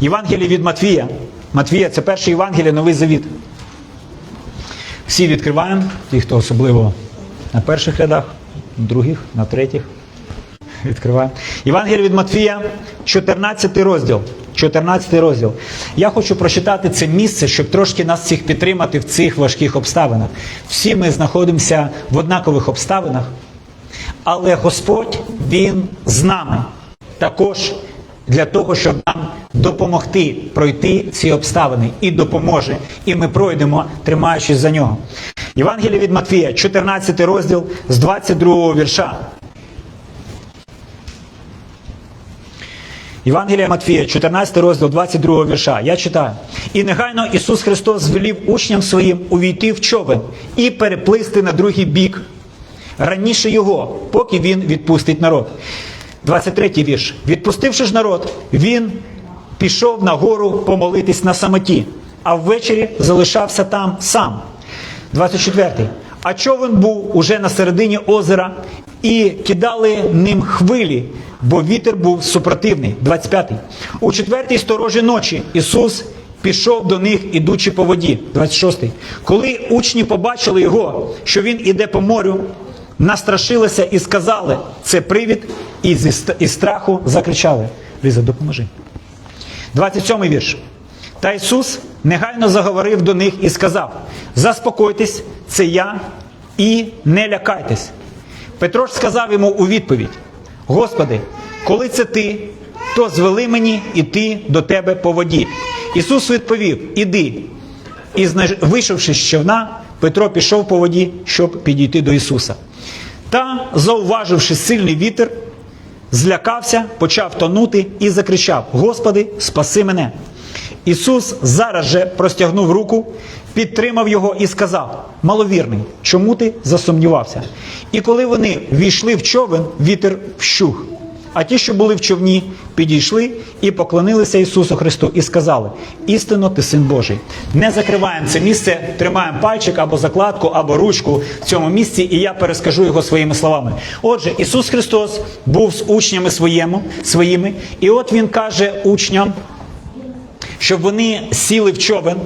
Євангеліє від Матвія. Матвія це перше Євангеліє, новий завіт. Всі відкриваємо, ті, хто особливо на перших рядах, на других, на третіх. Відкриваємо. Євангеліє від Матвія, 14 розділ. 14 розділ. Я хочу прочитати це місце, щоб трошки нас всіх підтримати в цих важких обставинах. Всі ми знаходимося в однакових обставинах, але Господь Він з нами також для того, щоб нам допомогти пройти ці обставини і допоможе. І ми пройдемо, тримаючись за нього. Євангеліє від Матвія, 14 розділ з 22 вірша. Євангелія Матфія, 14 розділ 22 вірша. Я читаю. І негайно Ісус Христос звелів учням своїм увійти в човен і переплисти на другий бік. Раніше його, поки він відпустить народ. 23 вірш. Відпустивши ж народ, він пішов на гору помолитись на самоті, а ввечері залишався там сам. 24. А човен був уже на середині озера, і кидали ним хвилі, бо вітер був супротивний. 25. У четвертій сторожі ночі Ісус пішов до них, ідучи по воді. 26. Коли учні побачили його, що він іде по морю, настрашилися і сказали, це привід, і зі ст- страху закричали. Ліза, допоможи. 27 вірш. Та Ісус негайно заговорив до них і сказав: Заспокойтесь, це я, і не лякайтесь. Петро ж сказав йому у відповідь: Господи, коли це ти, то звели мені іти до тебе по воді. Ісус відповів: Іди. І вийшовши з човна, Петро пішов по воді, щоб підійти до Ісуса. Та, зауваживши сильний вітер, злякався, почав тонути і закричав: Господи, спаси мене. Ісус зараз же простягнув руку, підтримав його і сказав: Маловірний, чому ти засумнівався? І коли вони війшли в човен, вітер вщух. А ті, що були в човні, підійшли і поклонилися Ісусу Христу і сказали: істинно ти син Божий. Не закриваємо це місце, тримаємо пальчик або закладку, або ручку в цьому місці, і я перескажу його своїми словами. Отже, Ісус Христос був з учнями своєму, своїми, і от Він каже учням, щоб вони сіли в човен.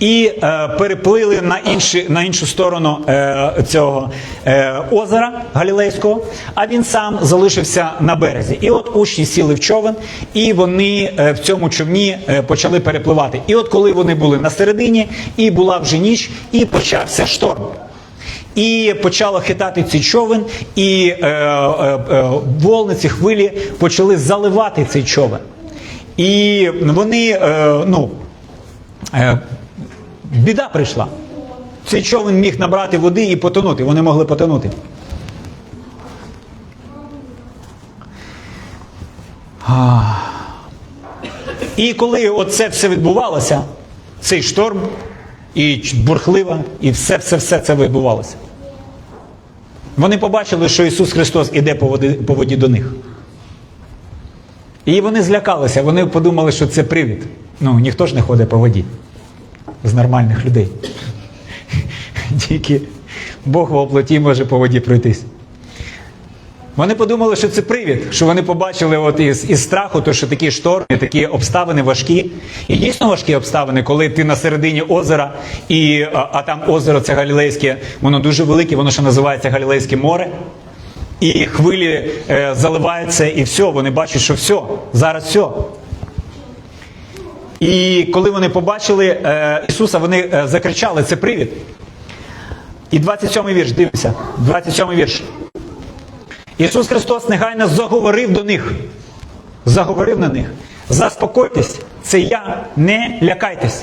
І е, переплили на, інші, на іншу сторону е, цього е, озера Галілейського, а він сам залишився на березі. І от учні сіли в човен, і вони е, в цьому човні е, почали перепливати. І от коли вони були на середині, і була вже ніч, і почався шторм. І почало хитати цей човен, і е, е, е, волни, ці хвилі почали заливати цей човен. І вони, е, ну, е, біда прийшла. Цей човен міг набрати води і потонути. Вони могли потонути. І коли оце все відбувалося, цей шторм, і бурхлива, і все, все, все це відбувалося. Вони побачили, що Ісус Христос іде по воді, по воді до них. І вони злякалися, вони подумали, що це привід. Ну, ніхто ж не ходить по воді з нормальних людей. Тільки Бог в оплоті може по воді пройтись. Вони подумали, що це привід, що вони побачили от із, із страху, то що такі шторми, такі обставини важкі. І дійсно важкі обставини, коли ти на середині озера, і, а, а там озеро це Галілейське, воно дуже велике, воно ще називається Галілейське море. І хвилі е, заливаються, і все, вони бачать, що все, зараз все. І коли вони побачили е, Ісуса, вони е, закричали, це привід. І 27-й вірш, дивимося, 27-й вірш. Ісус Христос негайно заговорив до них. Заговорив на них. Заспокойтесь, це я, не лякайтесь.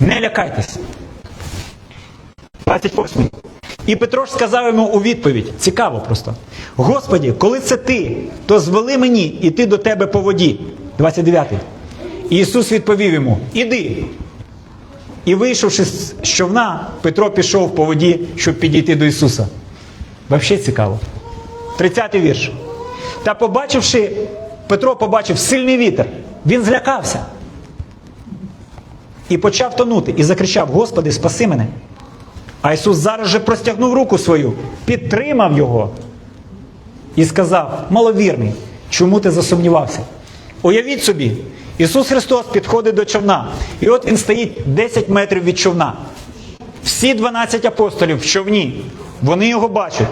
Не лякайтесь. 28. І Петро ж сказав йому у відповідь: цікаво просто. Господі, коли це ти, то звели мені іти до тебе по воді. 29. Ісус відповів йому: Іди. І вийшовши з човна, Петро пішов по воді, щоб підійти до Ісуса. Взагалі цікаво. 30 вірш. Та побачивши, Петро побачив сильний вітер, він злякався. І почав тонути, і закричав: Господи, спаси мене. А Ісус зараз же простягнув руку свою, підтримав його і сказав: Маловірний, чому ти засумнівався? Уявіть собі, Ісус Христос підходить до човна, і от Він стоїть 10 метрів від човна. Всі 12 апостолів в човні, вони його бачать.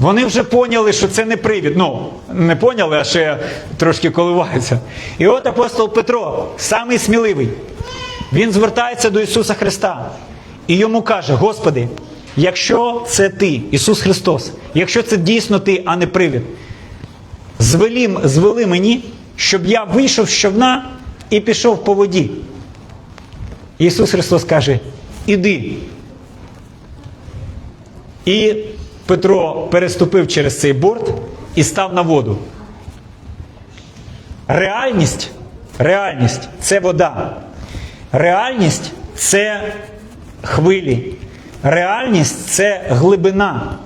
Вони вже поняли, що це не привід. Ну, не поняли, а ще трошки коливаються. І от апостол Петро, самий сміливий, він звертається до Ісуса Христа і йому каже: Господи, якщо це ти, Ісус Христос, якщо це дійсно ти, а не привід, звели, звели мені, щоб я вийшов з човна і пішов по воді. Ісус Христос каже: Іди. І Петро переступив через цей борт і став на воду. Реальність, реальність це вода. Реальність це хвилі. Реальність це глибина.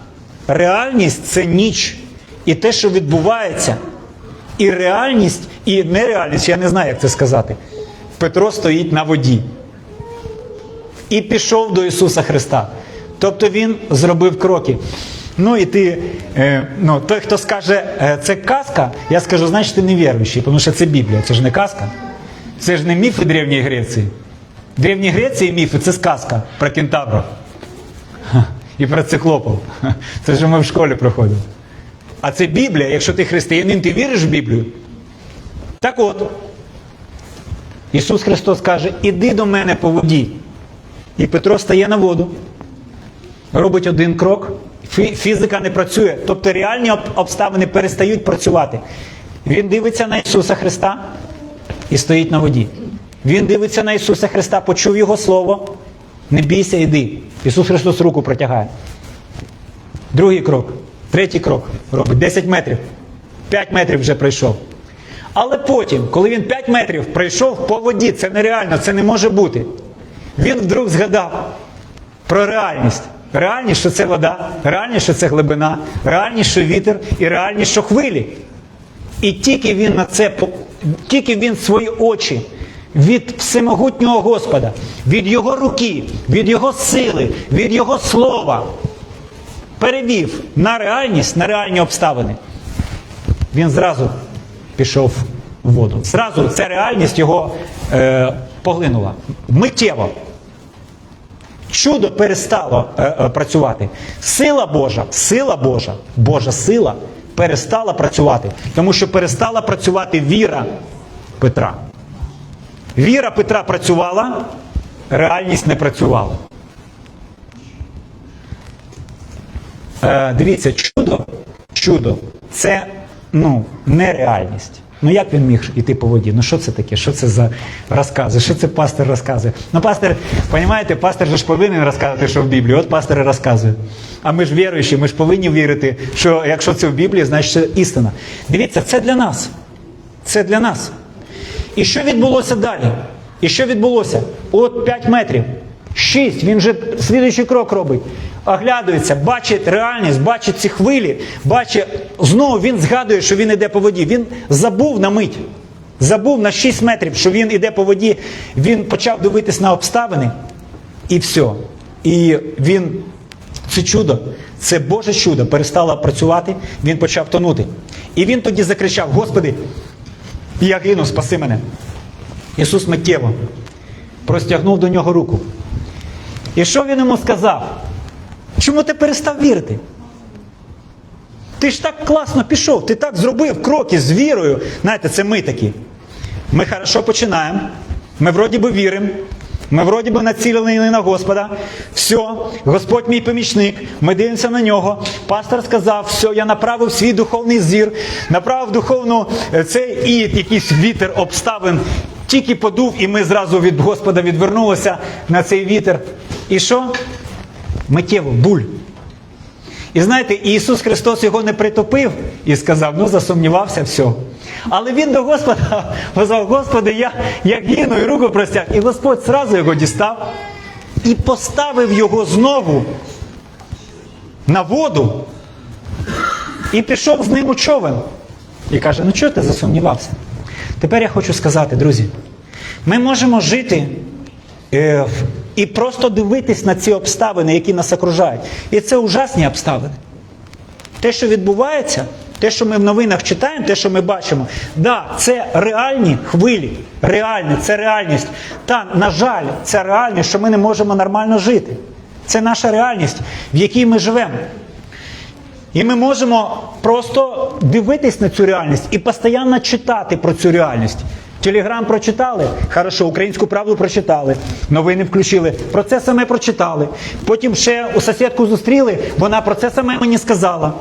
Реальність це ніч. І те, що відбувається. І реальність, і нереальність, я не знаю, як це сказати. Петро стоїть на воді і пішов до Ісуса Христа. Тобто Він зробив кроки. Ну і ти, е, ну, той, хто скаже, е, це казка, я скажу, значить ти невіруючий, тому що це Біблія, це ж не казка. Це ж не міфи Древньої Греції. В Древній Греції міфи це сказка про кентаврів. І про циклопів. Ха, Це ж ми в школі проходили. А це Біблія, якщо ти християнин, ти віриш в Біблію? Так от, Ісус Христос каже, іди до мене по воді. І Петро стає на воду, робить один крок, фізика не працює, тобто реальні обставини перестають працювати. Він дивиться на Ісуса Христа і стоїть на воді. Він дивиться на Ісуса Христа, почув Його Слово. Не бійся, іди. Ісус Христос руку протягає. Другий крок, третій крок робить 10 метрів. 5 метрів вже пройшов. Але потім, коли він 5 метрів пройшов по воді, це нереально, це не може бути. Він вдруг згадав про реальність. Реальність, що це вода, реальність, що це глибина, реальність, що вітер, і реальність, що хвилі. І тільки він на це тільки він свої очі від всемогутнього Господа, від Його руки, від Його сили, від Його слова перевів на реальність, на реальні обставини. Він зразу пішов в воду. Зразу ця реальність його е, поглинула. Миттєво. Чудо перестало е, е, працювати. Сила Божа, сила Божа, Божа сила перестала працювати, тому що перестала працювати віра Петра. Віра Петра працювала, реальність не працювала. Е, дивіться, чудо, чудо це ну, нереальність. Ну як він міг йти по воді? Ну що це таке? Що це за розкази? Що це пастор розказує? Ну, пастор, розумієте, пастор же ж повинен розказувати, що в Біблії. От пастор і розказує. А ми ж віруючі, ми ж повинні вірити, що якщо це в Біблії, значить це істина. Дивіться, це для нас. Це для нас. І що відбулося далі? І що відбулося? От 5 метрів, 6, він вже слідуючий крок робить. Оглядується, бачить реальність, бачить ці хвилі, бачить, знову він згадує, що він іде по воді. Він забув на мить, забув на 6 метрів, що він іде по воді. Він почав дивитись на обставини, і все. І він, це чудо, це Боже чудо, перестало працювати, він почав тонути. І він тоді закричав: Господи, я гину, спаси мене. Ісус миттєво простягнув до нього руку. І що він йому сказав? Чому ти перестав вірити? Ти ж так класно пішов, ти так зробив кроки з вірою. Знаєте, це ми такі. Ми хорошо починаємо, ми вроді би віримо, ми вроді би націлені на Господа. Все, Господь мій помічник, ми дивимося на нього. Пастор сказав, все, я направив свій духовний зір, направив духовну е, цей і якийсь вітер обставин. Тільки подув, і ми зразу від Господа відвернулися на цей вітер. І що? Миттєво, буль. І знаєте, Ісус Христос його не притопив і сказав, ну засумнівався, все. Але він до Господа сказав, Господи, я, я гину і руку простяг. І Господь зразу його дістав і поставив його знову на воду і пішов з ним у човен. І каже, ну чого ти засумнівався? Тепер я хочу сказати, друзі, ми можемо жити е, і просто дивитись на ці обставини, які нас окружають. І це ужасні обставини. Те, що відбувається, те, що ми в новинах читаємо, те, що ми бачимо, да, це реальні хвилі. Реальні, це реальність. Та, на жаль, це реальність, що ми не можемо нормально жити. Це наша реальність, в якій ми живемо. І ми можемо просто дивитись на цю реальність і постійно читати про цю реальність. Телеграм прочитали, хорошо, українську правду прочитали, новини включили, про це саме прочитали. Потім ще у сусідку зустріли, вона про це саме мені сказала.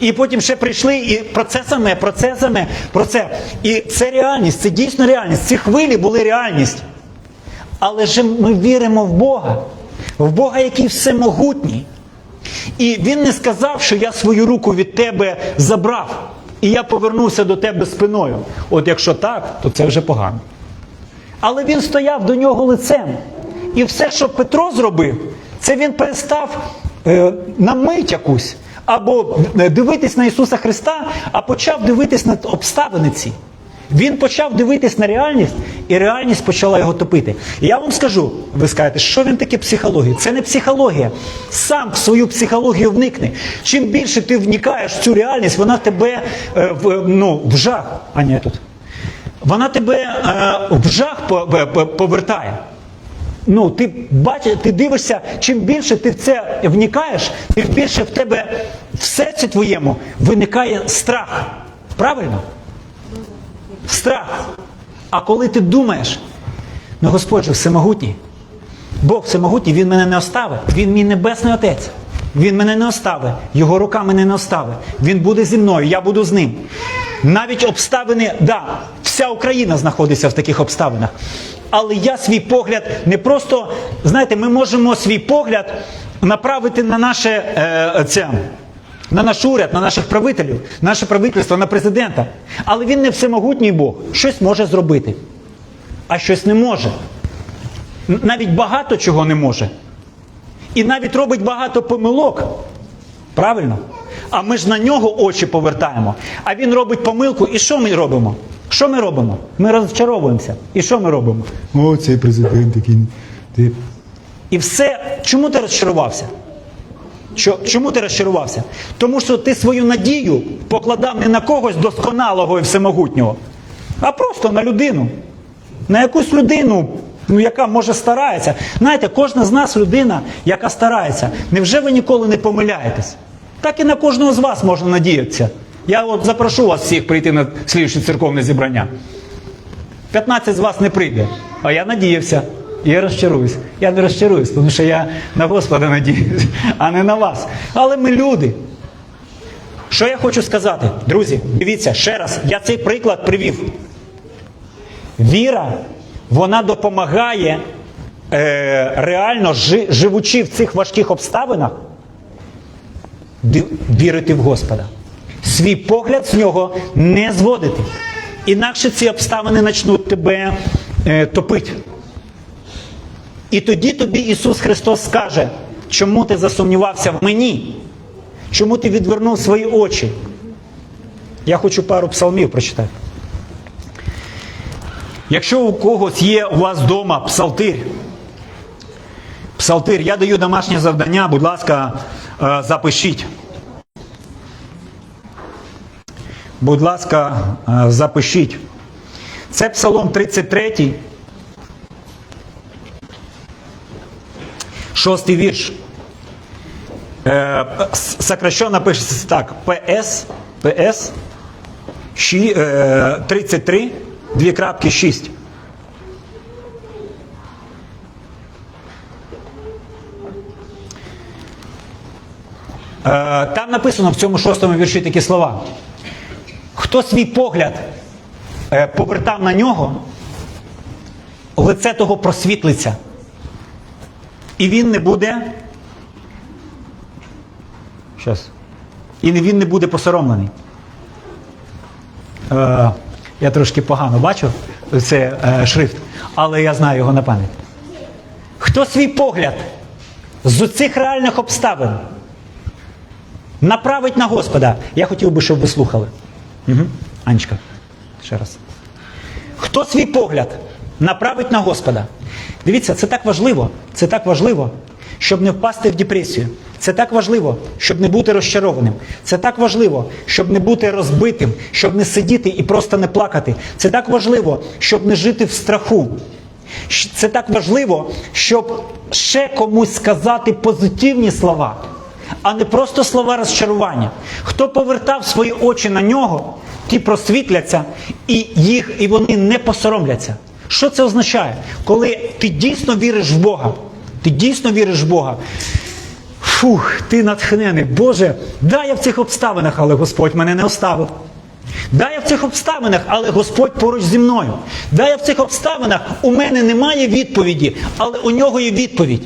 І потім ще прийшли і про це саме, про це саме, про це. І це реальність, це дійсно реальність. Ці хвилі були реальність. Але ж ми віримо в Бога, в Бога, який всемогутній. І він не сказав, що я свою руку від тебе забрав, і я повернувся до тебе спиною. От якщо так, то це вже погано. Але він стояв до нього лицем. І все, що Петро зробив, це він перестав е, на мить якусь або е, дивитись на Ісуса Христа, а почав дивитись на обставини ці. Він почав дивитись на реальність, і реальність почала його топити. Я вам скажу, ви скажете, що він таке психологія? Це не психологія. Сам в свою психологію вникни. Чим більше ти вникаєш в цю реальність, вона тебе е, в, ну, в жах. А ні, тут. Вона тебе е, в жах по- повертає. Ну, ти бачиш, ти дивишся, чим більше ти в це вникаєш, тим більше в тебе в серці твоєму виникає страх. Правильно? Страх. А коли ти думаєш, ну Господь же всемогутній, Бог всемогутній, Він мене не оставить, Він мій небесний Отець. Він мене не оставить, Його рука мене не оставить. Він буде зі мною, я буду з ним. Навіть обставини, да, вся Україна знаходиться в таких обставинах. Але я свій погляд не просто, знаєте, ми можемо свій погляд направити на наше е, це, на наш уряд, на наших правителів, наше правительство, на президента. Але він не всемогутній Бог. Щось може зробити, а щось не може. Навіть багато чого не може. І навіть робить багато помилок. Правильно? А ми ж на нього очі повертаємо. А він робить помилку, і що ми робимо? Що ми робимо? Ми розчаровуємося. І що ми робимо? О, цей президент такий. І все. Чому ти розчарувався? Чому ти розчарувався? Тому що ти свою надію покладав не на когось досконалого і всемогутнього, а просто на людину. На якусь людину, ну, яка може старається. Знаєте, кожна з нас людина, яка старається. Невже ви ніколи не помиляєтесь? Так і на кожного з вас можна надіятися. Я от запрошу вас всіх прийти на слідче церковне зібрання. 15 з вас не прийде, а я надіявся. Я розчаруюсь. Я не розчаруюсь, тому що я на Господа надіюсь, а не на вас. Але ми люди. Що я хочу сказати, друзі, дивіться ще раз, я цей приклад привів. Віра, вона допомагає е, реально жи, живучи в цих важких обставинах, вірити в Господа. Свій погляд з нього не зводити. Інакше ці обставини почнуть тебе е, топити. І тоді тобі Ісус Христос скаже, чому ти засумнівався в мені? Чому ти відвернув свої очі? Я хочу пару псалмів прочитати. Якщо у когось є у вас вдома псалтир, псалтир, я даю домашнє завдання, будь ласка, е, запишіть. Будь ласка, е, запишіть. Це псалом 33, шостий вірш. Е, сокращенно пишеться так: ПС, ПС, щі- е, 33, дві крапки 6. Е, Там написано в цьому шостому вірші такі слова. Хто свій погляд е, повертав на нього, лице того просвітлиться. І він не буде. Щас. І він не буде посоромлений. Е, я трошки погано бачу це е, шрифт, але я знаю його на пам'ять. Хто свій погляд з цих реальних обставин направить на Господа? Я хотів би, щоб ви слухали. Угу. Анечка, ще раз. Хто свій погляд направить на Господа? Дивіться, це так важливо, це так важливо, щоб не впасти в депресію. Це так важливо, щоб не бути розчарованим. Це так важливо, щоб не бути розбитим, щоб не сидіти і просто не плакати. Це так важливо, щоб не жити в страху. Це так важливо, щоб ще комусь сказати позитивні слова, а не просто слова розчарування. Хто повертав свої очі на нього, ті просвітляться, і їх, і вони не посоромляться. Що це означає? Коли ти дійсно віриш в Бога, ти дійсно віриш в Бога. Фух, ти натхнений. Боже, да, я в цих обставинах, але Господь мене не оставив. Да, я в цих обставинах, але Господь поруч зі мною. Да, я в цих обставинах у мене немає відповіді, але у нього є відповідь.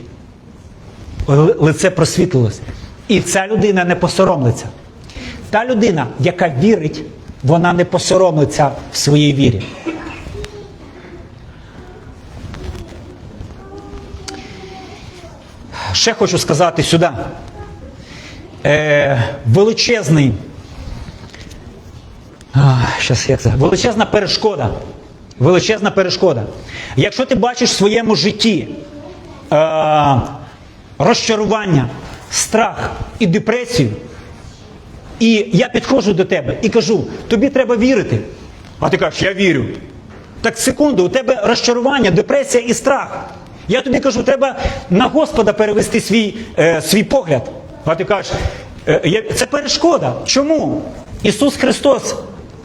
Лице просвітлилось. І ця людина не посоромлиться. Та людина, яка вірить, вона не посоромиться в своїй вірі. Ще хочу сказати сюди. Е, величезний. А, щас це? Величезна перешкода. Величезна перешкода. Якщо ти бачиш в своєму житті е, розчарування, страх і депресію, і я підходжу до тебе і кажу, тобі треба вірити. А ти кажеш, я вірю. Так секунду, у тебе розчарування, депресія і страх. Я тобі кажу, треба на Господа перевести свій, е, свій погляд. А ти кажеш, е, це перешкода. Чому? Ісус Христос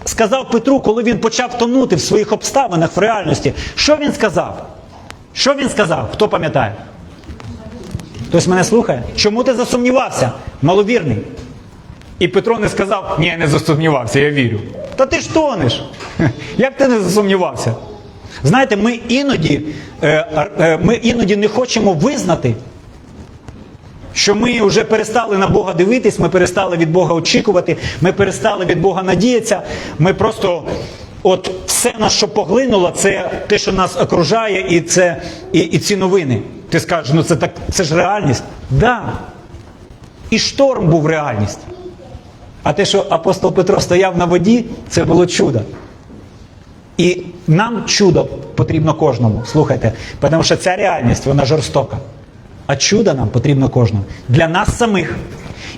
сказав Петру, коли він почав тонути в своїх обставинах в реальності, що він сказав? Що він сказав? Хто пам'ятає? Хтось мене слухає? Чому ти засумнівався? Маловірний. І Петро не сказав, ні, я не засумнівався, я вірю. Та ти ж тонеш. Як ти не засумнівався? Знаєте, ми іноді, е, е, ми іноді не хочемо визнати, що ми вже перестали на Бога дивитись, ми перестали від Бога очікувати, ми перестали від Бога надіятися. Ми просто, от все нас, що поглинуло, це те, що нас окружає, і це і, і ці новини. Ти скажеш, ну це так, це ж реальність. Да. І шторм був реальність. А те, що апостол Петро стояв на воді, це було чудо. І нам чудо потрібно кожному. Слухайте, тому що ця реальність вона жорстока. А чудо нам потрібно кожному для нас самих.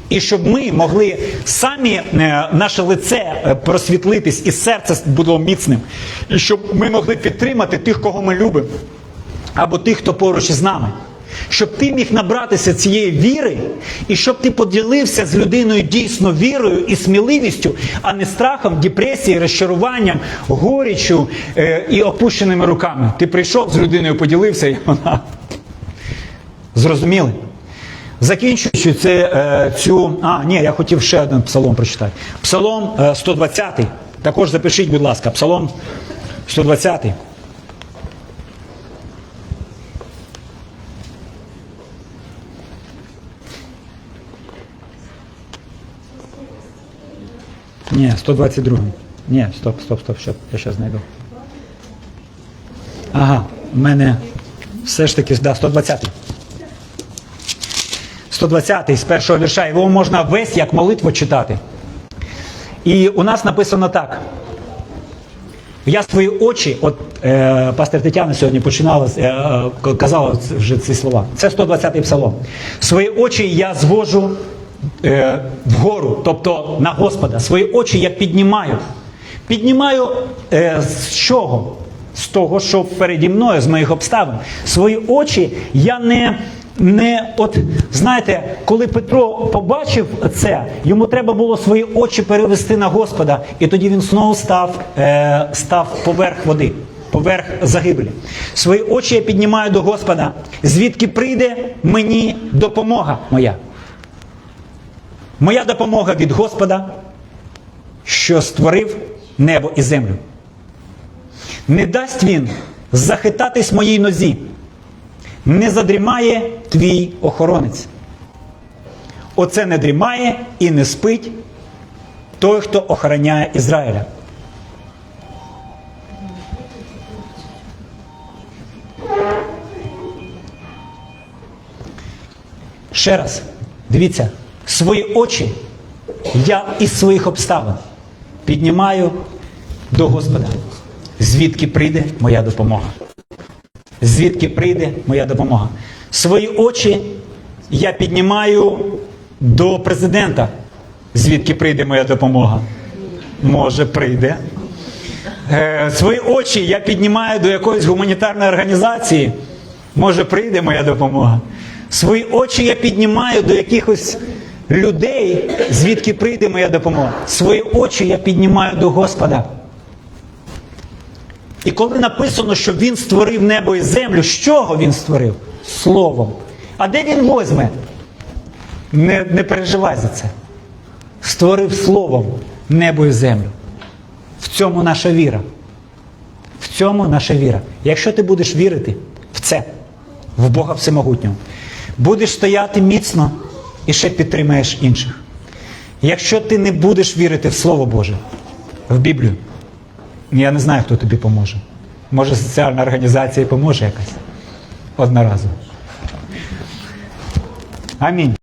І щоб ми могли самі е, наше лице е, просвітлитись і серце було міцним, і щоб ми могли підтримати тих, кого ми любимо, або тих, хто поруч із нами. Щоб ти міг набратися цієї віри, і щоб ти поділився з людиною дійсно вірою і сміливістю, а не страхом, депресією, розчаруванням, горіччю е, і опущеними руками. Ти прийшов з людиною, поділився, і вона зрозуміли. Закінчуючи це, е, цю. А, ні, я хотів ще один псалом прочитати. Псалом е, 120. Також запишіть, будь ласка, псалом 120. Ні, 122. Ні, стоп, стоп, стоп, ще, я ще знайду. Ага, в мене все ж таки, да, 120. 120 з першого вірша. Його можна весь як молитву читати. І у нас написано так. Я свої очі, от е, пастор Тетяна сьогодні починала, е, е, казала вже ці слова. Це 120-й псалом. Свої очі я звожу е, вгору, тобто на Господа. Свої очі я піднімаю. Піднімаю е, з чого? З того, що переді мною, з моїх обставин. Свої очі я не. Не от знаєте, коли Петро побачив це, йому треба було свої очі перевести на Господа, і тоді він знову став, е, став поверх води, поверх загибелі. Свої очі я піднімаю до Господа, звідки прийде мені допомога моя. Моя допомога від Господа, що створив небо і землю. Не дасть він захитатись моїй нозі, не задрімає твій охоронець. Оце не дрімає і не спить той, хто охороняє Ізраїля. Ще раз, дивіться, свої очі я із своїх обставин піднімаю до Господа. Звідки прийде моя допомога? Звідки прийде моя допомога? Свої очі я піднімаю до президента, звідки прийде моя допомога. Може, прийде. Е, свої очі я піднімаю до якоїсь гуманітарної організації. Може, прийде моя допомога. Свої очі я піднімаю до якихось людей, звідки прийде моя допомога. Свої очі я піднімаю до Господа. І коли написано, що він створив небо і землю, з чого він створив? Словом. А де він возьме? Не, не переживай за це. Створив словом небо і землю. В цьому наша віра. В цьому наша віра. Якщо ти будеш вірити в це, в Бога Всемогутнього, будеш стояти міцно і ще підтримаєш інших. Якщо ти не будеш вірити в Слово Боже, в Біблію, я не знаю, хто тобі поможе. Може, соціальна організація поможе якась одноразово. Амінь.